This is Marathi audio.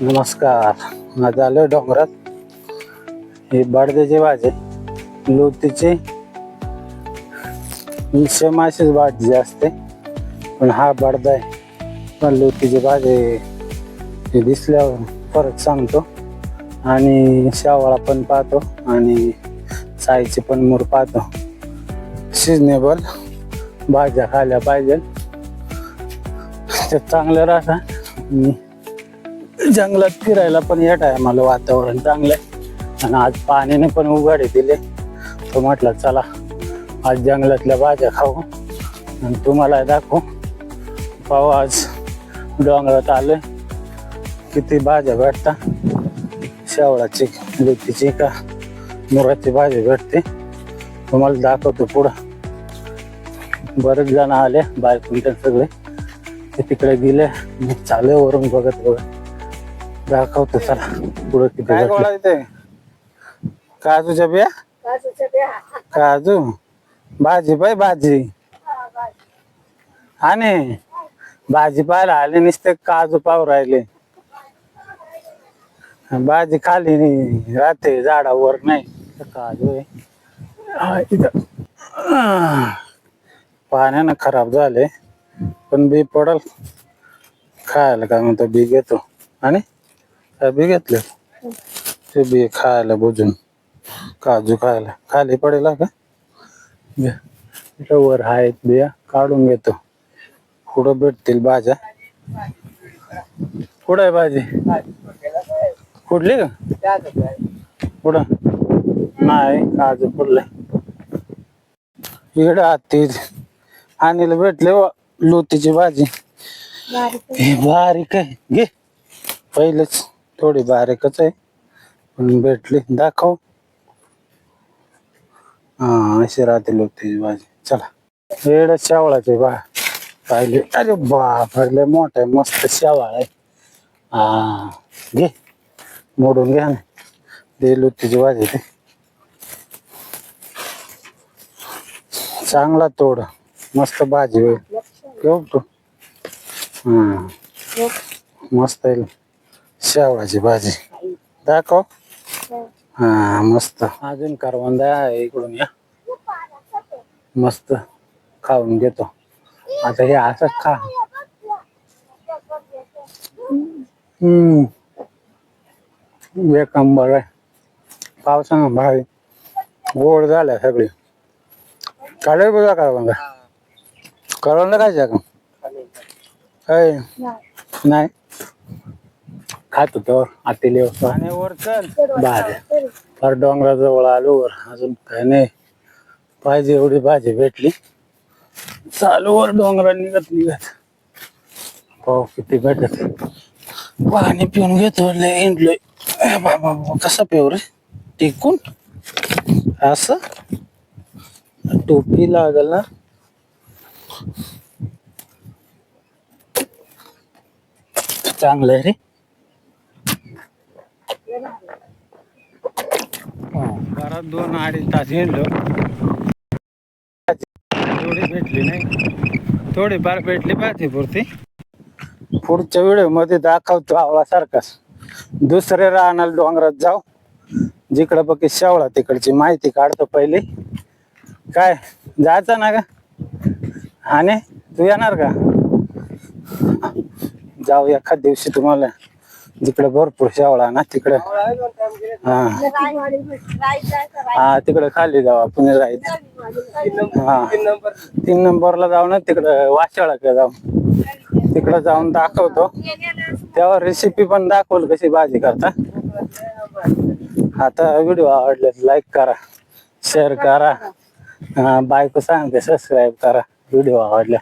नमस्कार. आज आलो डोंगरात. हे बडद्याची भाजी लोतीची सेम भाजी असते पण हा बडदा आहे. पण लोतीची भाजी हे दिसल्यावर फरक सांगतो. आणि शावळा पण पाहतो आणि साईची पण मूर पाहतो. सिजनेबल भाज्या खाल्ल्या पाहिजे ते चांगलं राहतात आणि जंगलात फिरायला पण या आहे मला वातावरण चांगलं आहे आणि आज पाण्याने पण उघाडे दिले. तो म्हटलं चला आज जंगलातल्या भाज्या खाऊ आणि तुम्हाला दाखवू. पाहू आज डोंगरात आले किती भाज्या भेटतात? शेवळाची लुतीची का मुराची भाजी भेटते? तुम्हाला दाखवतो पुढं. बरेच जण आले बायकून सगळे. ते तिकडे गेले. मी चालू वरून बघत बघत. दाखवतो चला पुढं किती काय. गोळा इथे? काजूच्या बिया काजू भाजी पाय भाजी. आणि भाजी पाहायला आले नुसते काजू पाव राहिले. भाजी खाली नाही राहते झाडावर नाही. तर काजू आहे. हा, इथं. आह. पाण्यानं खराब झाले पण बी पडल. खायला काय म्हणतो बी घेतो. आणि? काय बी घेतले? ते बी खायला बुजून. काजू खायला. खाली पडेल हा का? वर आहेत बिया. काढून घेतो. पुढं भेटतील भाज्या. कुठं आहे भाजी. कुठली का? कुठं नाही काजू पडलंय इकडं हत्ती आणीला भेटले लोतीची भाजी. बारीक आहे. घे. पहिलेच. थोडी बारीकच आहे. पण भेटली. दाखव. हा अशी राहते त्याची भाजी. चला. वेळ शेवळाचे बा. पाहिले. अरे बाप लय आहे. मस्त शेवाळ आहे. हा घे. मोडून घ्या ना. दे लोतीची भाजी ते चांगला तोड. मस्त भाजी होईल. घेऊ तू. हा. मस्त आहे. शेवळाची भाजी दाखव. हा मस्त. अजून करवंदा इकडून या. मस्त खाऊन घेतो. आता हे असंच खा. हम्म. एक नंबर आहे. पावसानं भारी. गोड झाल्या सगळी. काढे बघा करवंदा? करवंदा खायच्या का? काय नाही. खातो तर आतील आणि वर चल. भाज्या. फार डोंगराजवळ आलो वर अजून काय नाही. पाहिजे एवढी भाजी भेटली. चालू वर डोंगरा निघत निघत. पाहू किती भेटत. पाणी पिऊन घेतो लय इंडलोय बाबा, कसा पिऊ रे? टिकून? असं? टोपी लागल ना? चांगलं आहे रे. घरात दोन अडीच तास हिंडलो थोडी भेटली नाही. थोडी फार भेटली पाहिजे पुरती. पुढच्या व्हिडिओमध्ये दाखवतो आवळासारखाच. दुसरे राहणार डोंगरात जाऊ. जिकडं बघ शेवळा तिकडची माहिती काढतो पहिले. काय जायचं ना का आणि तू येणार का? जाऊ एखाद दिवशी तुम्हाला. जिकडे भरपूर शेवळा ना तिकडे. हा. हा तिकडे खाली जाऊ आपण राहायचं हा. तीन नंबरला जाऊ ना तिकडे वाशाळाकडे जाऊ. तिकडे जाऊन दाखवतो. तेव्हा रेसिपी पण दाखवल कशी भाजी करता. आता व्हिडिओ आवडले लाईक करा शेअर करा. बायको सांगते सबस्क्राईब करा. व्हिडिओ आवडल्या